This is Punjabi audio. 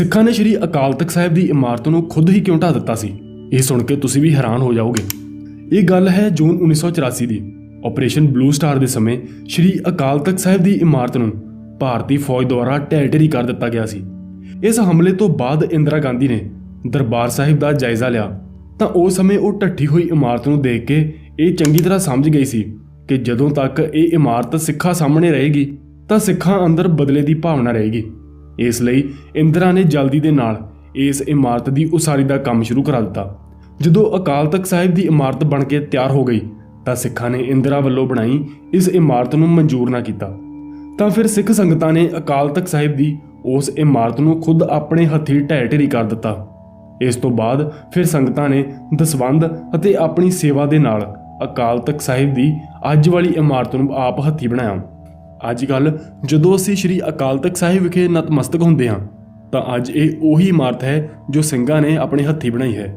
ਸਿੱਖਾਂ ਨੇ ਸ੍ਰੀ ਅਕਾਲ ਤਖਤ ਸਾਹਿਬ ਦੀ ਇਮਾਰਤ ਨੂੰ ਖੁਦ ਹੀ ਕਿਉਂ ਢਾ ਦਿੱਤਾ ਸੀ? ਇਹ ਸੁਣ ਕੇ ਤੁਸੀਂ ਵੀ ਹੈਰਾਨ ਹੋ ਜਾਓਗੇ। ਇਹ ਗੱਲ ਹੈ ਜੂਨ 1984 ਦੀ। ਆਪਰੇਸ਼ਨ ਬਲੂ ਸਟਾਰ ਦੇ ਸਮੇਂ ਸ੍ਰੀ ਅਕਾਲ ਤਖਤ ਸਾਹਿਬ ਦੀ ਇਮਾਰਤ ਨੂੰ ਭਾਰਤੀ ਫੌਜ ਦੁਆਰਾ ਢਹਿ ਕਰ ਦਿੱਤਾ ਗਿਆ ਸੀ। ਇਸ ਹਮਲੇ ਤੋਂ ਬਾਅਦ ਇੰਦਰਾ ਗਾਂਧੀ ਨੇ ਦਰਬਾਰ ਸਾਹਿਬ ਦਾ ਜਾਇਜ਼ਾ ਲਿਆ। ਤਾਂ ਉਸ ਸਮੇਂ ਉਹ ਢੱਠੀ ਹੋਈ ਇਮਾਰਤ ਨੂੰ ਦੇਖ ਕੇ ਇਹ ਚੰਗੀ ਤਰ੍ਹਾਂ ਸਮਝ ਗਈ ਸੀ ਕਿ ਜਦੋਂ ਤੱਕ ਇਹ ਇਮਾਰਤ ਸਿੱਖਾਂ ਸਾਹਮਣੇ ਰਹੇਗੀ, ਤਾਂ ਸਿੱਖਾਂ ਅੰਦਰ ਬਦਲੇ ਦੀ ਭਾਵਨਾ ਰਹੇਗੀ। ਇਸ ਲਈ ਇੰਦਰਾ ਨੇ ਜਲਦੀ ਦੇ ਨਾਲ ਇਸ ਇਮਾਰਤ ਦੀ ਉਸਾਰੀ ਦਾ ਕੰਮ ਸ਼ੁਰੂ ਕਰਾ ਦਿੱਤਾ। ਜਦੋਂ ਅਕਾਲ ਤਖਤ ਸਾਹਿਬ ਦੀ ਇਮਾਰਤ ਬਣ ਕੇ ਤਿਆਰ ਹੋ ਗਈ, ਤਾਂ ਸਿੱਖਾਂ ਨੇ ਇੰਦਰਾ ਵੱਲੋਂ ਬਣਾਈ ਇਸ ਇਮਾਰਤ ਨੂੰ ਮਨਜ਼ੂਰ ਨਾ ਕੀਤਾ। ਤਾਂ ਫਿਰ ਸਿੱਖ ਸੰਗਤਾਂ ਨੇ ਅਕਾਲ ਤਖਤ ਸਾਹਿਬ ਦੀ ਉਸ ਇਮਾਰਤ ਨੂੰ ਖੁਦ ਆਪਣੇ ਹੱਥੀਂ ਢਹਿ ਢੇਰੀ ਕਰ ਦਿੱਤਾ। ਇਸ ਤੋਂ ਬਾਅਦ ਫਿਰ ਸੰਗਤਾਂ ਨੇ ਦਸਵੰਧ ਅਤੇ ਆਪਣੀ ਸੇਵਾ ਦੇ ਨਾਲ ਅਕਾਲ ਤਖਤ ਸਾਹਿਬ ਦੀ ਅੱਜ ਵਾਲੀ ਇਮਾਰਤ ਨੂੰ ਆਪ ਹੱਥੀਂ ਬਣਾਇਆ। ਅੱਜ ਕੱਲ ਜਦੋਂ ਅਸੀਂ ਸ੍ਰੀ ਅਕਾਲ ਤਖਤ ਸਾਹਿਬ ਵਿਖੇ ਨਤਮਸਤਕ ਹੁੰਦੇ ਹਾਂ, ਤਾਂ ਅੱਜ ਇਹ ਉਹੀ ਇਮਾਰਤ ਹੈ ਜੋ ਸਿੰਘਾਂ ਨੇ ਆਪਣੇ ਹੱਥੀਂ ਬਣਾਈ ਹੈ।